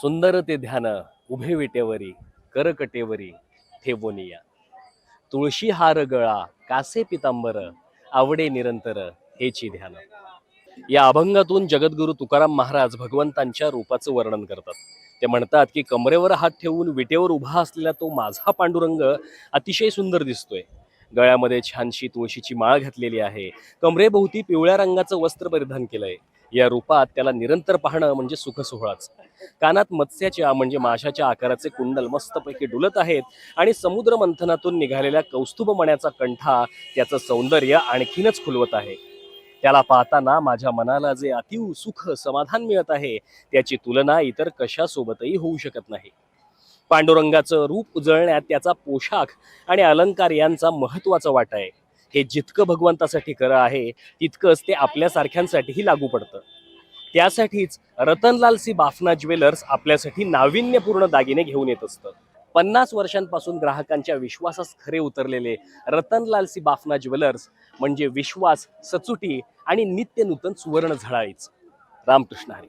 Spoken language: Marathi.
सुंदर ते ध्यान उभे विटेवरी करकटेवरी ठेवोनिया. तुळशी हार गळा कासे पितांबर आवडे निरंतर हेची ध्यान. या अभंगातून जगद्गुरु तुकाराम महाराज भगवंतांच्या रूपाचं वर्णन करतात. ते म्हणतात की कमरेवर हात ठेवून विटेवर उभा असलेला तो माझा पांडुरंग अतिशय सुंदर दिसतोय. गळ्यामध्ये छानशी तुळशीची माळ घातलेली आहे. कमरेभोवती पिवळ्या रंगाचं वस्त्र परिधान केलंय. या रूपात त्याला निरंतर पाहणं म्हणजे सुखसोहळाच कानात मत्स्याच्या म्हणजे माशाच्या आकाराचे कुंडल मस्तपैकी डुलत आहेत आणि समुद्र मंथनातून निघालेल्या कौस्तुभ मण्याचा कंठा त्याचं सौंदर्य आणखीनच खुलवत आहे. त्याला पाहताना माझ्या मनाला जे अतिव सुख समाधान मिळत आहे त्याची तुलना इतर कशासोबतही होऊ शकत नाही. पांडुरंगाचं रूप उजळण्यात त्याचा पोशाख आणि अलंकार यांचा महत्त्वाचा वाटा आहे. हे जितकं भगवंतासाठी खरं आहे तितकंच ते आपल्यासारख्यांसाठीही लागू पडतं. त्यासाठीच रतनलाल सी बाफना ज्वेलर्स आपल्यासाठी नाविन्यपूर्ण दागिने घेऊन येत असतं पन्नास वर्षांपासून ग्राहकांच्या विश्वासास खरे उतरलेले रतनलाल सी बाफना ज्वेलर्स म्हणजे विश्वास सचुटी आणि नित्य नूतन सुवर्ण झळाळीच. रामकृष्ण हरी.